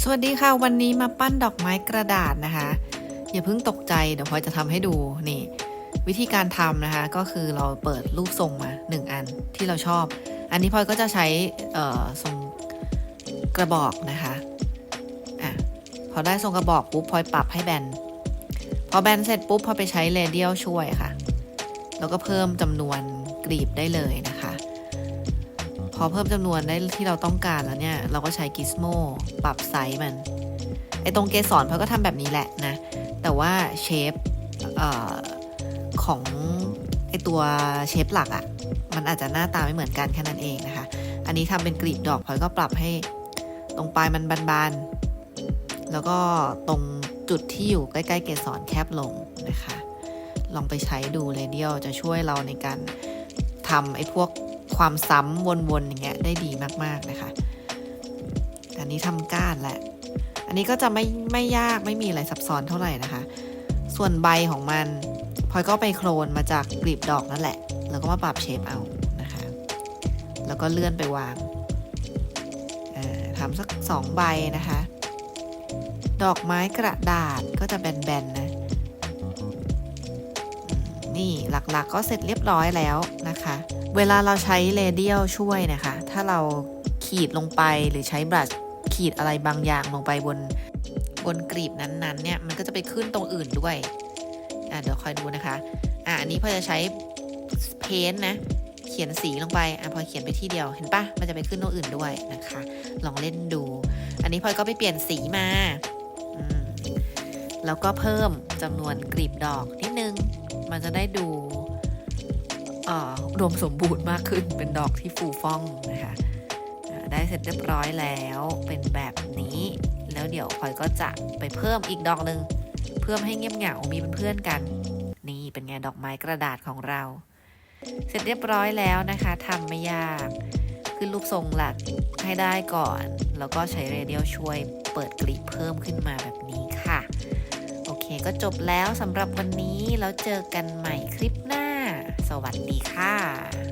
สวัสดีค่ะ วันนี้มาปั้นดอกไม้กระดาษนะคะ อย่าเพิ่งตกใจเดี๋ยวพลอยจะทำให้ดูนี่ วิธีการทำนะคะ ก็คือเราเปิดรูปทรงมาหนึ่งอันที่เราชอบ อันนี้พลอยก็จะใช้ทรงกระบอกนะคะอะพอได้ทรงกระบอกปุ๊บพลอยปรับให้แบนพอแบนเสร็จปุ๊บพอไปใช้เรเดียลช่วยค่ะ แล้วก็เพิ่มจำนวนกลีบได้เลยนะคะ อเพิ่มจำนวนได้ที่เราต้องการแล้วเนี่ย เราก็ใช้กิสโมปรับไซส์มัน ไอตรงเกสรเขาก็ทำแบบนี้แหละนะ แต่ว่าเชฟเออของไอตัวเชฟหลักอะ่ะ มันอาจจะหน้าตาไม่เหมือนกันแค่นั้นเองนะคะ อันนี้ทำเป็นกลีบดอกพลอยก็ปรับให้ตรงปลายมันบานๆ แล้วก็ตรงจุดที่อยู่ใกล้ๆ เกสรแคบลงนะคะ ลองไปใช้ดูเรเดียลจะช่วยเราในการทำไอ้พวก ความซ้ำวนๆอย่างเงี้ยได้ดีมากๆนะคะ อันนี้ทำก้านแหละ อันนี้ก็จะไม่ไม่ยากไม่มีอะไรซับซ้อนเท่าไหร่นะคะ ส่วนใบของมันพลอยก็ไปโคลนมาจากกลีบดอกนั่นแหละ แล้วก็มาปรับเชฟเอานะคะ แล้วก็เลื่อนไปวางทำสักสองใบนะคะ ดอกไม้กระดาษก็จะแบนๆนะ นี่หลักๆก็เสร็จเรียบร้อยแล้วนะคะ เวลาเราใช้เรเดียลช่วยนะคะ ถ้าเราขีดลงไปหรือใช้บรัชขีดอะไรบางอย่างลงไปบนบนกรีบนั้นๆเนี่ยมันก็จะไปขึ้นตรงอื่นด้วยอะเดี๋ยวคอยดูนะคะอะอันนี้พอจะใช้เพนท์นะเขียนสีลงไปอะพอเขียนไปที่เดียวเห็นปะมันจะไปขึ้นตรงอื่นด้วยนะคะ ลองเล่นดู อันนี้พลอยก็ไปเปลี่ยนสีมาอืมแล้วก็เพิ่มจำนวนกลีบดอกนิดนึง มันจะได้ดูเอ่ออุดมสมบูรณ์มากขึ้นเป็นดอกที่ฟูฟ่องนะคะได้เสร็จเรียบร้อยแล้วเป็นแบบนี้ แล้วเดี๋ยวพลอยก็จะไปเพิ่มอีกดอกหนึ่งเพื่มให้เงียบเหงา มีเป็นเพื่อนกัน นี่เป็นไงดอกไม้กระดาษของเรา เสร็จเรียบร้อยแล้วนะคะทำไม่ยาก ขึ้นรูปทรงหลักให้ได้ก่อน แล้วก็ใช้เรเดียลช่วยเปิดกลีบเพิ่มขึ้นมาแบบนี้ค่ะ ก็จบแล้วสำหรับวันนี้แล้วเจอกันใหม่คลิปหน้า สวัสดีค่ะ